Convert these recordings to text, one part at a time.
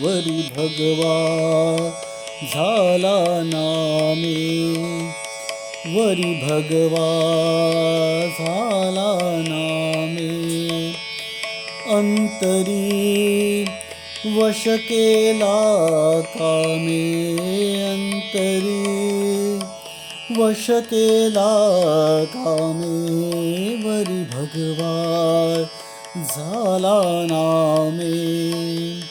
वरी भगवा झाला नामे. वरी भगवा झाला नामे. अंतरी वश केला कामे अंतरी वश केला कामे वरी भगवा झाला नामे.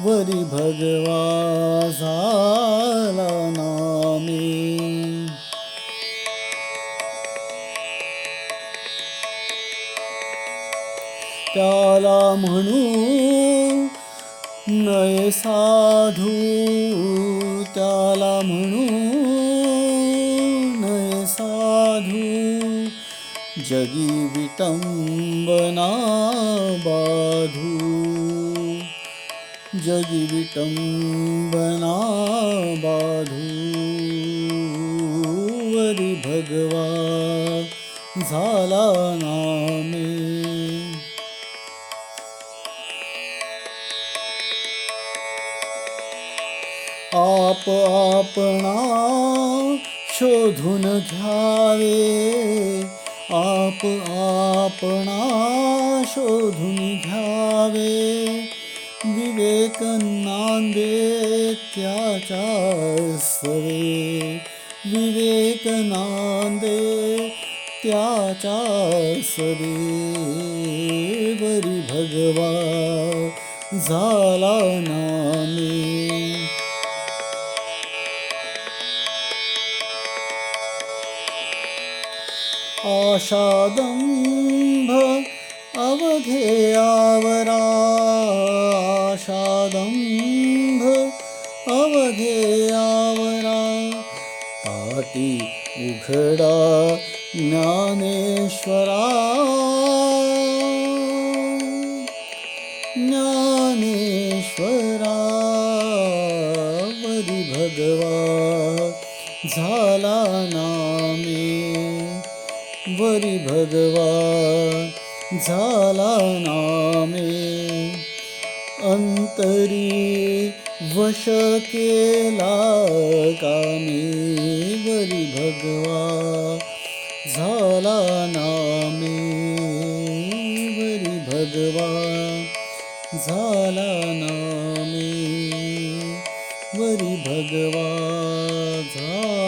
वरी भगवा झाला नामे. त्याला म्हणू नये साधू. त्याला म्हणू नये साधू. जगी विटंबना बाधू. जगी विटंबना बाधूवरी भगवा झाला नामे। आप आपणा शोधून घ्यावे। आप आपणा शोधून घ्यावे। विवेक नांदे त्याच्या सवे विवेक नांदे त्याच्या सवे वरी भगवा झाला नामे आशादंभ अवघेयावरा ती उघडा ज्ञानेश्वरा. ज्ञानेश्वरा वरी भगवा झाला नामे. वरी भगवा झाला नामे. अंतरी वश केला कामी वरी भगवा झाला नामे वरी भगवा झाला नामे वरी भगवा झाला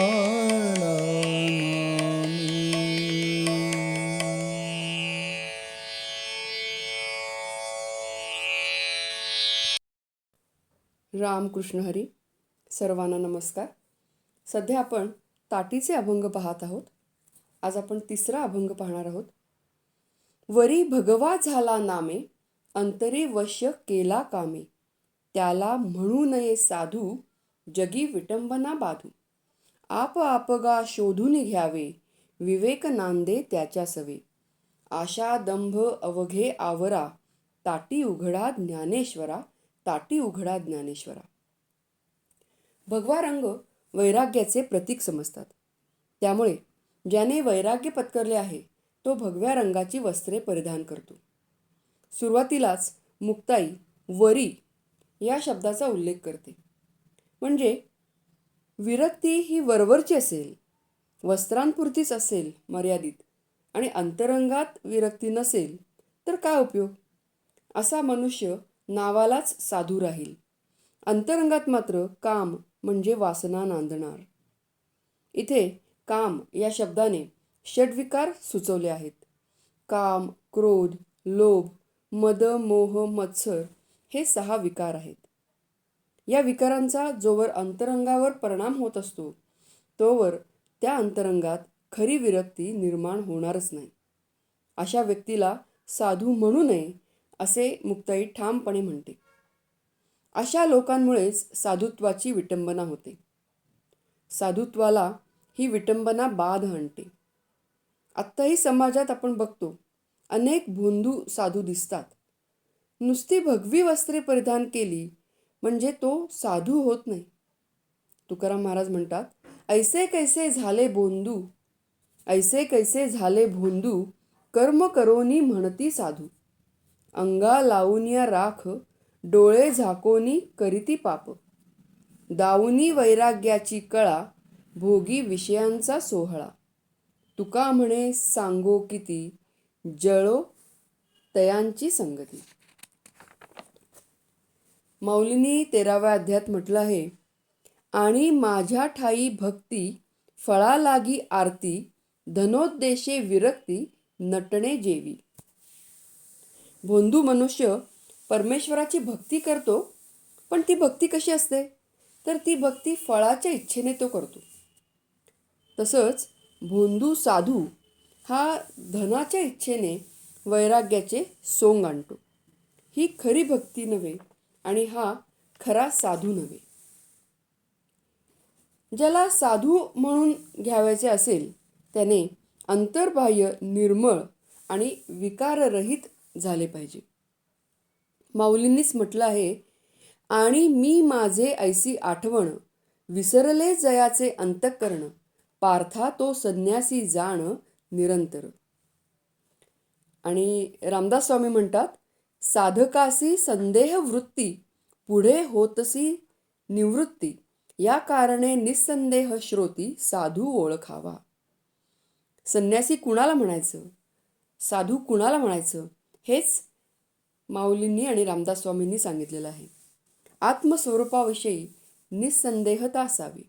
रामकृष्ण हरी सर्वांना नमस्कार. सध्या आपण ताटीचे अभंग पाहत आहोत. आज आपण तिसरा अभंग पाहणार आहोत. वरी भगवा झाला नामे अंतरे वश्य केला कामे. त्याला म्हणू नये साधू जगी विटंबना बाधू. आप आपगा शोधून घ्यावे विवेक नांदे त्याच्या सवे. आशा दंभ अवघे आवरा ताटी उघडा ज्ञानेश्वरा. ताटी उघडा ज्ञानेश्वरा. भगवा रंग वैराग्याचे प्रतीक समजतात. त्यामुळे ज्याने वैराग्य पत्करले आहे तो भगव्या रंगाची वस्त्रे परिधान करतो. सुरुवातीलाच मुक्ताई वरी या शब्दाचा उल्लेख करते. म्हणजे विरक्ती ही वरवरची असेल वस्त्रांपुरतीच असेल मर्यादित आणि अंतरंगात विरक्ती नसेल तर काय उपयोग? असा मनुष्य नावालाच साधू राहील. अंतरंगात मात्र काम म्हणजे वासना नांदणार. इथे काम या शब्दाने षडविकार सुचवले आहेत. काम क्रोध लोभ मद मोह मत्सर हे सहा विकार आहेत. या विकारांचा जोवर अंतरंगावर परिणाम होत असतो तोवर त्या अंतरंगात खरी विरक्ती निर्माण होणारच नाही. अशा व्यक्तीला साधू म्हणू नये असे मुक्ताई ठामपणे म्हणते. अशा लोकांमुळेच साधुत्वाची विटंबना होते. साधुत्वाला ही विटंबना बाध आणते. आत्ताही समाजात आपण बघतो अनेक भोंदू साधू दिसतात. नुसती भगवी वस्त्रे परिधान केली म्हणजे तो साधू होत नाही. तुकाराम महाराज म्हणतात ऐसे कैसे झाले बोंदू ऐसे कैसे झाले भोंदू? कर्म करोनी म्हणती साधू. अंगा लावून या राख डोळे झाकोनी करीती पाप. दाऊनी वैराग्याची कळा भोगी विषयांचा सोहळा. तुका म्हणे सांगो किती जळो तयांची संगती. मौलिनी तेराव्या अध्यात म्हटलं आहे आणि माझ्या ठाई भक्ती फळा लागी आरती धनोद्देशे विरक्ती नटणे जेवी. भोंदू मनुष्य परमेश्वराची भक्ती करतो पण ती भक्ती कशी असते? तर ती भक्ती फळाच्या इच्छेने तो करतो. तसंच भोंदू साधू हा धनाच्या इच्छेने वैराग्याचे सोंग आणतो. ही खरी भक्ती नव्हे आणि हा खरा साधू नव्हे. ज्याला साधू म्हणून घ्यावायचे असेल त्याने अंतर्बाह्य निर्मळ आणि विकाररहित झाले पाहिजे. माऊलींनीच म्हटलं आहे आणि मी माझे ऐसी आठवण विसरले जयाचे अंतकरण पार्था तो संन्यासी जाण निरंतर. आणि रामदास स्वामी म्हणतात साधकासी संदेह वृत्ती पुढे होतसी निवृत्ती या कारणे निसंदेह श्रोती साधू ओळखावा. संन्यासी कुणाला म्हणायचं? साधू कुणाला म्हणायचं? हेच माऊलींनी आणि रामदास स्वामींनी सांगितलेलं आहे. आत्मस्वरूपाविषयी निसंदेहता असावी.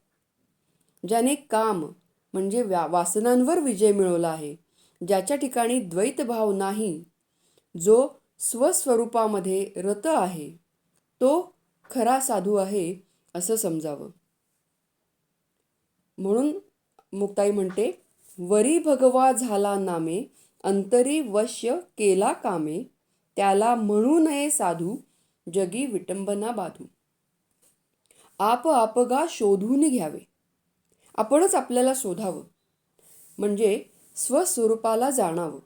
ज्याने काम म्हणजे व्या वासनांवर विजय मिळवला आहे ज्याच्या ठिकाणी द्वैतभाव नाही जो स्वस्वरूपामध्ये रत आहे तो खरा साधू आहे असं समजावं. म्हणून मुक्ताई म्हणते वरी भगवा झाला नामे अंतरी वश्य केला कामे त्याला म्हणू नये साधू जगी विटंबना बाधू. आप आपगा शोधून घ्यावे. आपणच आपल्याला शोधावं. म्हणजे स्वस्वरूपाला जाणावं.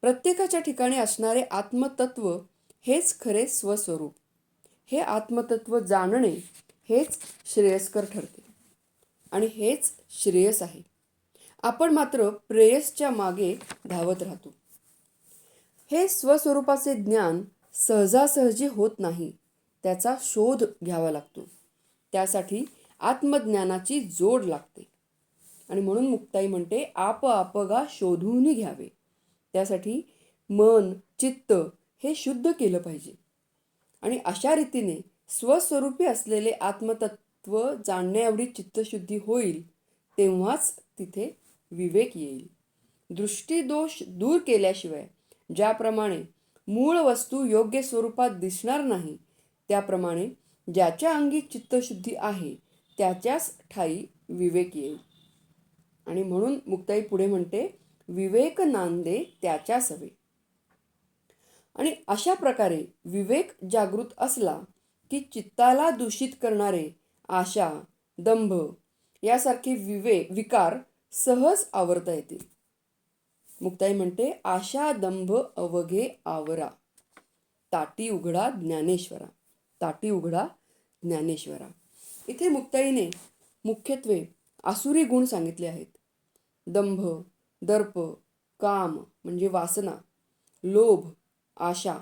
प्रत्येकाच्या ठिकाणी असणारे आत्मतत्व हेच खरे स्वस्वरूप. हे आत्मतत्व जाणणे हेच श्रेयस्कर ठरते. आणि हेच श्रेयस आहे. आपण मात्र प्रेयसच्या मागे धावत राहतो. हे स्वस्वरूपाचे ज्ञान सहजासहजी होत नाही त्याचा शोध घ्यावा लागतो. त्यासाठी आत्मज्ञानाची जोड लागते. आणि म्हणून मुक्ताई म्हणते आप आपगा शोधूनही घ्यावे. त्यासाठी मन चित्त हे शुद्ध केलं पाहिजे. आणि अशा रीतीने स्वस्वरूपी असलेले आत्मतत्व जाणण्याएवढी चित्तशुद्धी होईल तेव्हाच तिथे विवेक येईल. दृष्टीदोष दूर केल्याशिवाय ज्याप्रमाणे मूळ वस्तू योग्य स्वरूपात दिसणार नाही त्याप्रमाणे ज्याच्या अंगी चित्तशुद्धी आहे त्याच्याच ठाई विवेक येईल. आणि म्हणून मुक्ताई पुढे म्हणते विवेक नांदे त्याच्या सवे. आणि अशा प्रकारे विवेक जागृत असला की चित्ताला दूषित करणारे आशा दंभ यासारखे विवेक विकार सहज आवरता येतील. मुक्ताई म्हणते आशा दंभ अवघे आवरा. ताटी उघडा ज्ञानेश्वरा. ताटी उघडा ज्ञानेश्वरा. इथे मुक्ताईने मुख्यत्वे आसुरी गुण सांगितले आहेत. दंभ दर्प काम म्हणजे वासना. लोभ आशा.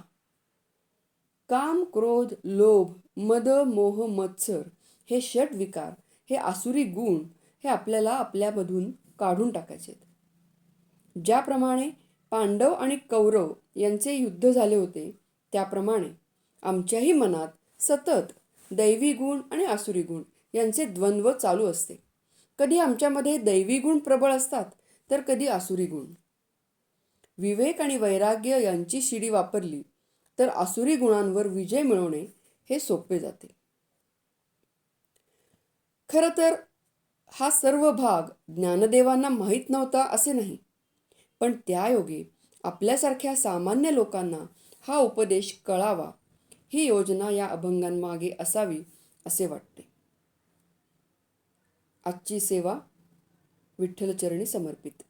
काम क्रोध लोभ मद मोह मत्सर हे षट विकार हे आसुरी गुण हे आपल्याला आपल्यामधून काढून टाकायचे आहेत ज्याप्रमाणे पांडव आणि कौरव यांचे युद्ध झाले होते त्याप्रमाणे आमच्याही मनात सतत दैवी गुण आणि आसुरी गुण यांचे द्वंद्व चालू असते. कधी आमच्यामध्ये दैवी गुण प्रबळ असतात तर कधी आसुरी गुण. विवेक आणि वैराग्य यांची शिडी वापरली तर आसुरी गुणांवर विजय मिळवणे हे सोपे जाते. खरं तर हा सर्व भाग ज्ञानदेवांना माहीत नव्हता असे नाही. पण त्यायोगे आपल्यासारख्या सामान्य लोकांना हा उपदेश कळावा ही योजना या अभंगांमागे असावी असे वाटते. आजची सेवा विठ्ठलचरणी समर्पित.